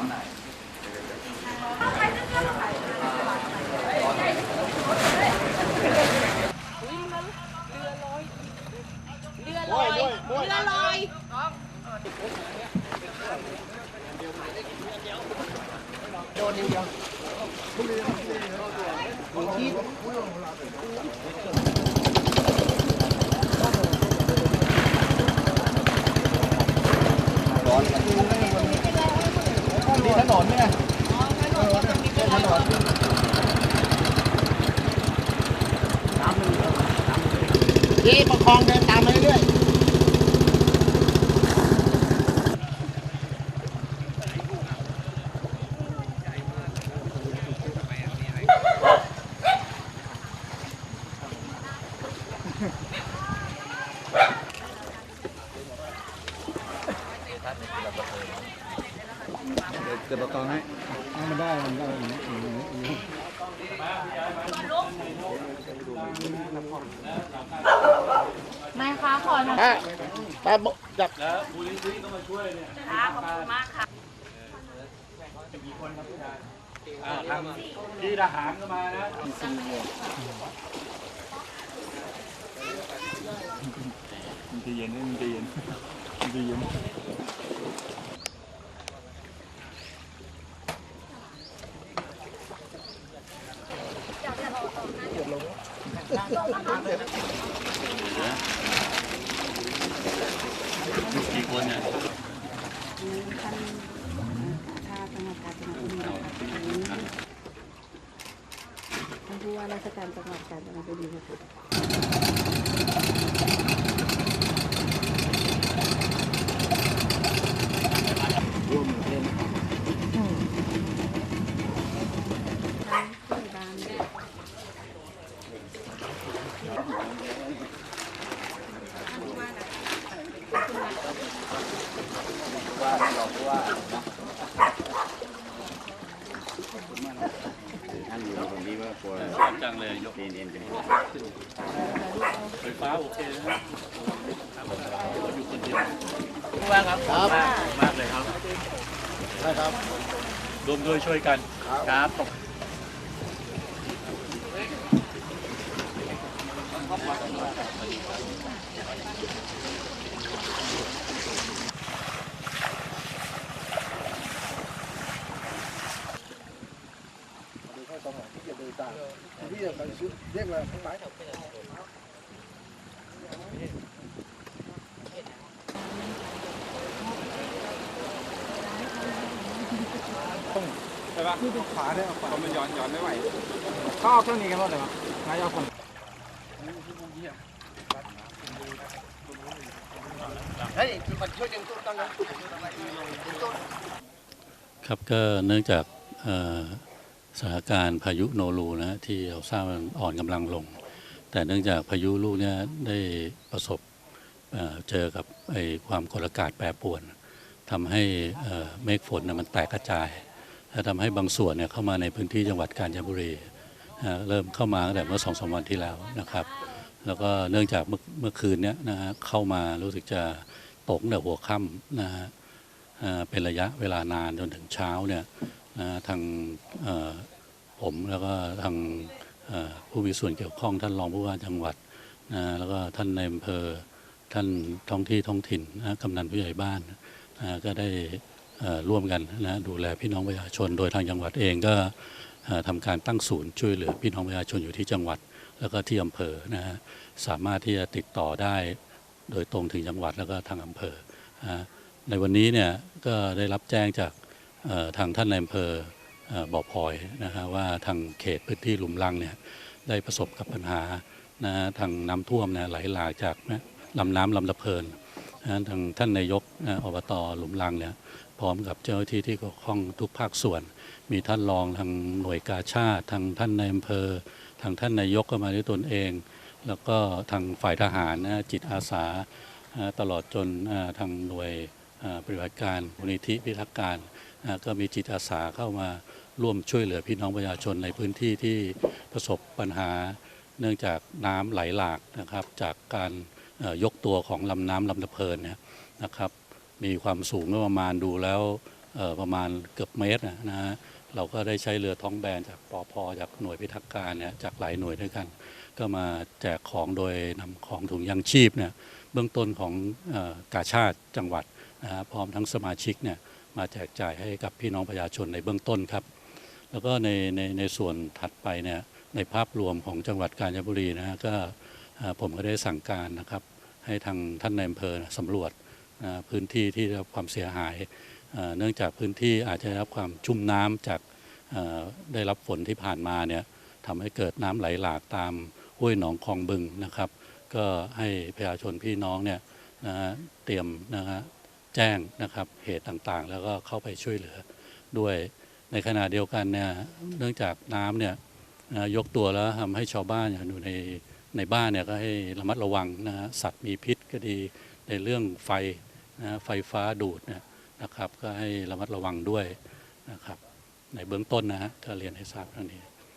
เรือลอยเรือลอย มีถนนเนี่ยถนน พี่ประคองเดินตามมาเรื่อยเกิดประคองให้มันได้ มันได้อย่างนี้อย่างนี้อย่างนี้ไม่ ค่ะขอหน่อยอะตาบอกจับค่ะขอบคุณมากค่ะที่ทหารก็มานะมันจะเย็นมันจะเย็นมันจะเย็น กี่คนเนี่ย ท่านท่าจังห วัดกาญจนบุรีนะคะท่านผู้ว่าราชการจังหวัดกาญจนบุรีนะคะทางผู้ใหญ่บ้านเนี่ย ว่าเราว่าท่านอยู่ตรงนี้ว่ากลัวจังเลยยกเอ็นเอ็นกันไฟฟ้าโอเคนะครับอยู่คนเดียวครับมากเลยครับใช่ครับรวมด้วยช่วยกันครับพี่จะไป ซื้อเรียกอะไรทั้งหลายใช่ปะนี่เป็นขวาได้ขวามันย้อนย้อนไม่ไหวเขาเอาเครื่องนี้กันหมดเลยปะนายเอาคนเฮ้ยมันช่วยยังตู้ตั้งนะครับก็เนื่องจากเอ่อ สถานการณ์พายุโนรูนะที่เราทราบมันอ่อนกำลังลง แต่เนื่องจากพายุลูกเนี้ยได้ประสบเเจอกับไอ้ความกดอากาศแปรปรวนทำให้เมฆฝนมันแตกกระจายและทำให้บางส่วนเนี่ยเข้ามาในพื้นที่จังหวัดกาญจนบุรีเริ่มเข้ามาตั้งแต่เมื่อสองสามวันที่แล้วนะครับ แล้วก็เนื่องจากเมื่อคืนเนี้ยนะฮะเข้ามารู้สึกจะตกแต่หัวค่ำนะฮะเป็นระยะเวลานานจนถึงเช้าเนี่ย ทางผมแล้วก็ทางผู้มีส่วนเกี่ยวข้องท่านรองผู้ว่าจังหวัดนะแล้วก็ท่านในอำเภอท่านท้องที่ท้องถิ่นนะกำนันผู้ใหญ่บ้านนะก็ได้ร่วมกันนะดูแลพี่น้องประชาชน โดยทางจังหวัดเองก็เอ่อทำการตั้งศูนย์ช่วยเหลือพี่น้องประชาชนอยู่ที่จังหวัด แล้วก็ที่อำเภอนะฮะสามารถที่จะติดต่อได้โดยตรงถึงจังหวัดแล้วก็ทางอำเภอในวันนี้เนี่ยก็ได้รับแจ้งจาก ทางท่านในอำเภอบ่อพลอยนะฮะว่าทางเขตพื้นที่หลุมลังเนี่ยได้ประสบกับปัญหานะทางน้ำท่วมนะไหลหลากจากนะลำน้ำลำตะเพินนะทางท่านนายกนะอบตหลุมลังเนี่ยพร้อมกับเจ้าหน้าที่ที่เกี่ยวข้องทุกภาคส่วน มีท่านรองทางหน่วยกาชาติทางท่านในอำเภอ ทางท่านนายกก็มาด้วยตนเอง แล้วก็ทางฝ่ายทหารนะจิตอาสาตลอดจนทางหน่วยปฏิบัติการมูลนิธิพิทักษ์การ ก็มีจิตอาสาเข้ามาร่วมช่วยเหลือพี่น้องประชาชนในพื้นที่ที่ประสบปัญหา เนื่องจากน้ำไหลหลากนะครับ จากการยกตัวของลำน้ำลำตะเพินเนี่ยนะครับ มีความสูงประมาณดูแล้วประมาณเกือบเมตรนะฮะเราก็ได้ใช้เรือท้องแบนจากปอพอจากหน่วยพิทักษ์การเนี่ยจากหลายหน่วยด้วยกัน ก็มาแจกของโดยนำของถุงยางชีพเนี่ยเบื้องต้นของอกาชาติจังหวัดนะฮะพร้อมทั้งสมาชิกเนี่ย มาแจกจ่ายให้กับพี่น้องประชาชนในเบื้องต้นครับ แล้วก็ในในในส่วนถัดไปเนี่ยในภาพรวมของจังหวัดกาญจนบุรีนะฮะก็ผมก็ได้สั่งการนะครับ ให้ทางท่านในอำเภอสำรวจพื้นที่ที่ได้รับความเสียหาย เนื่องจากพื้นที่อาจจะได้รับความชุ่มน้ำจากได้รับฝนที่ผ่านมาเนี่ยทำให้เกิดน้ำไหลหลากตามห้วยหนองคลองบึงนะครับ ก็ให้ประชาชนพี่น้องเนี่ยนะฮะเตรียมนะฮะ แจ้งนะครับเหตุต่างๆ แล้วก็เข้าไปช่วยเหลือด้วยในขณะเดียวกันเนี่ยเนื่องจากน้ำเนี่ยนะยกตัวแล้วทำให้ชาวบ้านอย่างอยู่ในในบ้านเนี่ยก็ให้ระมัดระวังนะฮะสัตว์มีพิษก็ดีในเรื่องไฟนะไฟฟ้าดูดนนะครับ ก็ให้ระมัดระวังด้วยนะครับ ในเบื้องต้นนะฮะก็เรียนให้ทราบเท่านี้